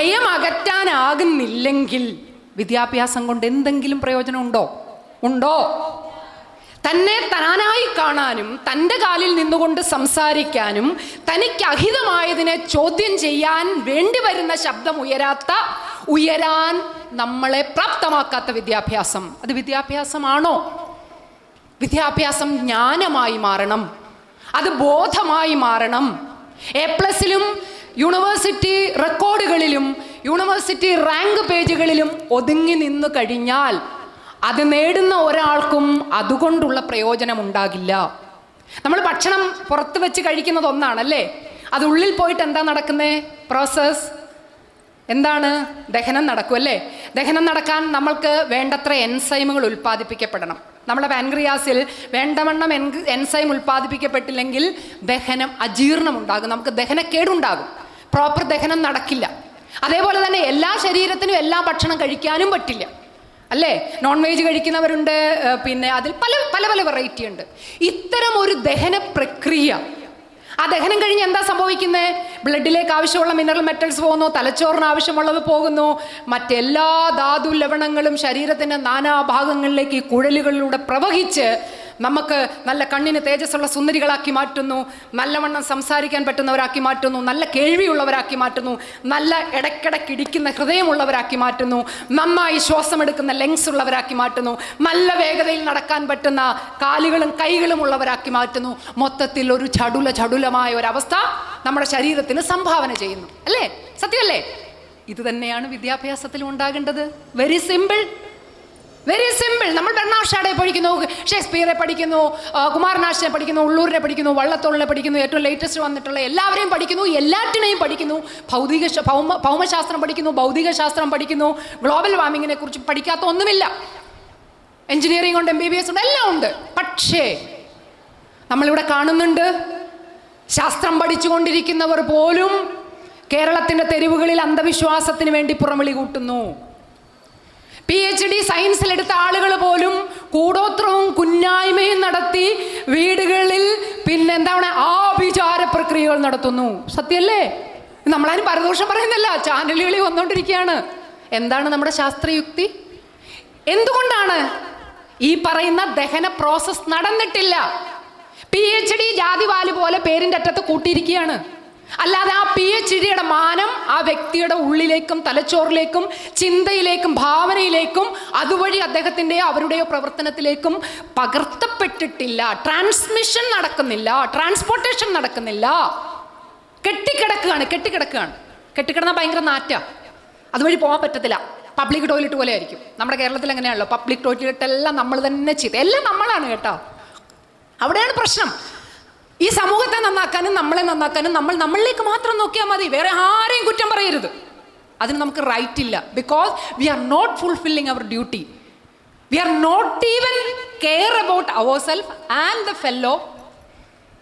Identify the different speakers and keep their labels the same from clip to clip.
Speaker 1: ഭയം അകറ്റാനാകുന്നില്ലെങ്കിൽ വിദ്യാഭ്യാസം കൊണ്ട് എന്തെങ്കിലും പ്രയോജനം ഉണ്ടോ? ഉണ്ടോ തന്നെ താനായി കാണാനും തന്റെ കാലിൽ നിന്നുകൊണ്ട് സംസാരിക്കാനും തനിക്ക് അഹിതമായതിനെ ചോദ്യം ചെയ്യാൻ വേണ്ടി വരുന്ന ശബ്ദം ഉയരാത്ത ഉയരാൻ നമ്മളെ പ്രാപ്തമാക്കാത്ത വിദ്യാഭ്യാസം. അത് വിദ്യാഭ്യാസമാണോ? വിദ്യാഭ്യാസം ജ്ഞാനമായി മാറണം. അത് ബോധമായി മാറണം. എ പ്ലസിലും യൂണിവേഴ്സിറ്റി റെക്കോർഡുകളിലും യൂണിവേഴ്സിറ്റി റാങ്ക് പേജുകളിലും ഒതുങ്ങി നിന്നു കഴിഞ്ഞാൽ അത് നേടുന്ന ഒരാൾക്കും അതുകൊണ്ടുള്ള പ്രയോജനം ഉണ്ടാകില്ല നമ്മൾ ഭക്ഷണം പുറത്ത് വെച്ച് കഴിക്കുന്നത് ഒന്നാണല്ലേ? അത് ഉള്ളിൽ പോയിട്ട് എന്താ നടക്കുന്നത് പ്രോസസ് എന്താണ്? ദഹനം നടക്കും അല്ലേ? ദഹനം നടക്കാൻ നമ്മൾക്ക് വേണ്ടത്ര എൻസൈമുകൾ ഉൽപ്പാദിപ്പിക്കപ്പെടണം. നമ്മുടെ പാൻക്രിയാസിൽ വേണ്ടവണ്ണം എൻ- എൻസൈം ഉൽപ്പാദിപ്പിക്കപ്പെട്ടില്ലെങ്കിൽ ദഹനം അജീർണം ഉണ്ടാകും നമുക്ക് ദഹനക്കേടുണ്ടാകും. പ്രോപ്പർ ദഹനം നടക്കില്ല. അതേപോലെ തന്നെ എല്ലാ ശരീരത്തിനും എല്ലാ ഭക്ഷണം കഴിക്കാനും പറ്റില്ല. അല്ലേ? നോൺ വെജ് കഴിക്കുന്നവരുണ്ട് പിന്നെ അതിൽ പല പല പല വെറൈറ്റി ഉണ്ട്. ഇത്തരം ഒരു ദഹന പ്രക്രിയ ആ ദഹനം കഴിഞ്ഞ് എന്താ സംഭവിക്കുന്നത് ബ്ലഡിലേക്ക് ആവശ്യമുള്ള മിനറൽ മെറ്റൽസ് പോകുന്നു തലച്ചോറിന് ആവശ്യമുള്ളത് പോകുന്നു. മറ്റെല്ലാ ധാതു ലവണങ്ങളും ശരീരത്തിന്റെ നാനാഭാഗങ്ങളിലേക്ക് ഈ കുഴലുകളിലൂടെ പ്രവഹിച്ച് നമുക്ക് നല്ല കണ്ണിന് തേജസ്സുള്ള സുന്ദരികളാക്കി മാറ്റുന്നു നല്ലവണ്ണം സംസാരിക്കാൻ പറ്റുന്നവരാക്കി മാറ്റുന്നു നല്ല കേൾവിയുള്ളവരാക്കി മാറ്റുന്നു നല്ല ഇടയ്ക്കിടയ്ക്ക് ഇടിക്കുന്ന ഹൃദയമുള്ളവരാക്കി മാറ്റുന്നു നന്നായി ശ്വാസമെടുക്കുന്ന ലെങ്സ് ഉള്ളവരാക്കി മാറ്റുന്നു നല്ല വേഗതയിൽ നടക്കാൻ പറ്റുന്ന കാലുകളും കൈകളും ഉള്ളവരാക്കി മാറ്റുന്നു. മൊത്തത്തിൽ ഒരു ചടുല ചടുലമായ ഒരവസ്ഥ നമ്മുടെ ശരീരത്തിന് സംഭാവന ചെയ്യുന്നു. അല്ലേ? സത്യമല്ലേ? ഇത് തന്നെയാണ് വിദ്യാഭ്യാസത്തിൽ ഉണ്ടാകേണ്ടത്. വെരി സിമ്പിൾ വെരി സിമ്പിൾ നമ്മൾ ബെർണാഷാടെ പഠിക്കുന്നു ഷേക്സ്പിയറെ പഠിക്കുന്നു കുമാരനാശിനെ പഠിക്കുന്നു ഉള്ളൂരിനെ പഠിക്കുന്നു വള്ളത്തോളിനെ പഠിക്കുന്നു ഏറ്റവും ലേറ്റസ്റ്റ് വന്നിട്ടുള്ള എല്ലാവരെയും പഠിക്കുന്നു എല്ലാറ്റിനെയും പഠിക്കുന്നു. ഭൗതിക ഭൗമശാസ്ത്രം പഠിക്കുന്നു ഭൗതിക ശാസ്ത്രം പഠിക്കുന്നു. ഗ്ലോബൽ വാർമിങ്ങിനെ കുറിച്ച് പഠിക്കാത്ത ഒന്നുമില്ല. എഞ്ചിനീയറിംഗ് ഉണ്ട് എം ബി ബി എസ് ഉണ്ട് എല്ലാം ഉണ്ട്. പക്ഷേ നമ്മളിവിടെ കാണുന്നുണ്ട് ശാസ്ത്രം പഠിച്ചുകൊണ്ടിരിക്കുന്നവർ പോലും കേരളത്തിന്റെ തെരുവുകളിൽ അന്ധവിശ്വാസത്തിന് വേണ്ടി പുറംവിളി കൂട്ടുന്നു. പി എച്ച് ഡി സയൻസിലെടുത്ത ആളുകൾ പോലും കൂടോത്രവും കുഞ്ഞായ്മയും നടത്തി വീടുകളിൽ പിന്നെ എന്താണ് ആഭിചാര പ്രക്രിയകൾ നടത്തുന്നു. സത്യല്ലേ? നമ്മളതിന് പരദോഷം പറയുന്നില്ല ചാനലുകളിൽ വന്നുകൊണ്ടിരിക്കുകയാണ് എന്താണ് നമ്മുടെ ശാസ്ത്രയുക്തി? എന്തുകൊണ്ടാണ് ഈ പറയുന്ന ദഹന പ്രോസസ് നടന്നിട്ടില്ല? പി എച്ച് ഡി ജാതിവാൽ പോലെ പേരിന്റെ അറ്റത്ത് കൂട്ടിയിരിക്കുകയാണ്. അല്ലാതെ ആ പി എച്ച് ഡിയുടെ മാനം ആ വ്യക്തിയുടെ ഉള്ളിലേക്കും തലച്ചോറിലേക്കും ചിന്തയിലേക്കും ഭാവനയിലേക്കും അതുവഴി അദ്ദേഹത്തിന്റെയോ അവരുടെയോ പ്രവർത്തനത്തിലേക്കും പകർത്തപ്പെട്ടിട്ടില്ല. ട്രാൻസ്മിഷൻ നടക്കുന്നില്ല. ട്രാൻസ്പോർട്ടേഷൻ നടക്കുന്നില്ല. കെട്ടിക്കിടക്കുകയാണ് കെട്ടിക്കിടക്കുകയാണ്. കെട്ടിക്കിടന്നാൽ ഭയങ്കര നാറ്റ. അതുവഴി പോകാൻ പറ്റത്തില്ല. പബ്ലിക് ടോയ്ലറ്റ് പോലെ ആയിരിക്കും നമ്മുടെ കേരളത്തിൽ എങ്ങനെയാണല്ലോ? പബ്ലിക് ടോയ്ലറ്റ് എല്ലാം നമ്മൾ തന്നെ ചെയ്ത്. എല്ലാം നമ്മളാണ് കേട്ടോ. അവിടെയാണ് പ്രശ്നം. ഈ സമൂഹത്തെ നന്നാക്കാനും നമ്മളെ നന്നാക്കാനും നമ്മൾ നമ്മളിലേക്ക് മാത്രം നോക്കിയാൽ മതി. വേറെ ആരെയും കുറ്റം പറയരുത്. അതിന് നമുക്ക് റൈറ്റ് ഇല്ല. Because we are not fulfilling our duty we are not even care about our self and the fellow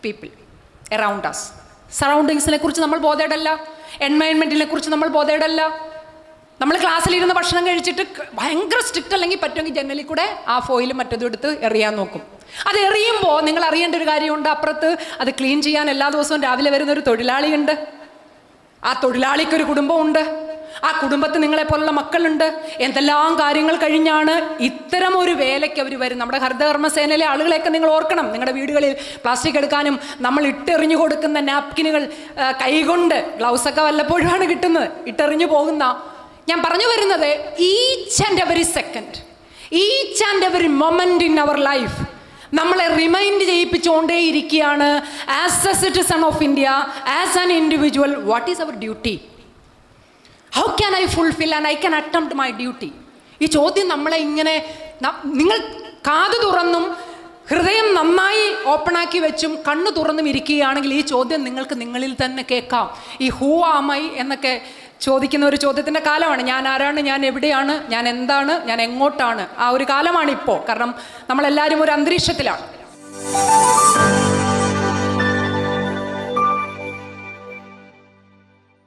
Speaker 1: people around us സറൗണ്ടിങ്സിനെ കുറിച്ച് നമ്മൾ ബോധേടല്ല. എൻവയൺമെന്റിനെ കുറിച്ച് നമ്മൾ ബോധേഡല്ല നമ്മൾ ക്ലാസ്സിലിരുന്ന് ഭക്ഷണം കഴിച്ചിട്ട് ഭയങ്കര സ്ട്രിക്റ്റ് അല്ലെങ്കിൽ പറ്റുമെങ്കിൽ ജനലിൽ കൂടെ ആ ഫോയിലും മറ്റതും എടുത്ത് എറിയാൻ നോക്കും. അത് എറിയുമ്പോൾ നിങ്ങൾ അറിയേണ്ട ഒരു കാര്യമുണ്ട് അപ്പുറത്ത് അത് ക്ലീൻ ചെയ്യാൻ എല്ലാ ദിവസവും രാവിലെ വരുന്ന ഒരു തൊഴിലാളിയുണ്ട്. ആ തൊഴിലാളിക്കൊരു കുടുംബമുണ്ട്. ആ കുടുംബത്തിൽ നിങ്ങളെ പോലുള്ള മക്കളുണ്ട്. എന്തെല്ലാം കാര്യങ്ങൾ കഴിഞ്ഞാണ് ഇത്തരം ഒരു വേലയ്ക്ക് അവർ വരും. നമ്മുടെ ഹരിതകർമ്മസേനയിലെ ആളുകളെയൊക്കെ നിങ്ങൾ ഓർക്കണം. നിങ്ങളുടെ വീടുകളിൽ പ്ലാസ്റ്റിക് എടുക്കാനും നമ്മൾ ഇട്ടെറിഞ്ഞു കൊടുക്കുന്ന നാപ്കിനുകൾ കൈകൊണ്ട് ഗ്ലൗസൊക്കെ വല്ലപ്പോഴുമാണ് കിട്ടുന്നത്. ഇട്ടെറിഞ്ഞു പോകുന്ന ഞാൻ പറഞ്ഞു വരുന്നത് each and every second each and every moment in our life നമ്മളെ റിമൈൻഡ് ചെയ്യിപ്പിച്ചുകൊണ്ടേ ഇരിക്കുകയാണ് as a citizen of India as an individual what is our duty how can I fulfil and I can attempt my duty ഈ ചോദ്യം നമ്മളെ ഇങ്ങനെ നിങ്ങൾ കാത് തുറന്നും ഹൃദയം നന്നായി ഓപ്പണാക്കി വെച്ചും കണ്ണു തുറന്നും ഇരിക്കുകയാണെങ്കിൽ ഈ ചോദ്യം നിങ്ങൾക്ക് നിങ്ങളിൽ തന്നെ കേൾക്കാം. ഈ ഹൂ ആമൈ എന്നൊക്കെ ചോദിക്കുന്ന ഒരു ചോദ്യത്തിന്റെ കാലമാണ്. ഞാൻ ആരാണ്? ഞാൻ എവിടെയാണ്? ഞാൻ എന്താണ്? ഞാൻ എങ്ങോട്ടാണ്? ആ ഒരു കാലമാണ് ഇപ്പോൾ കാരണം നമ്മളെല്ലാവരും ഒരു അന്തരീക്ഷത്തിലാണ്.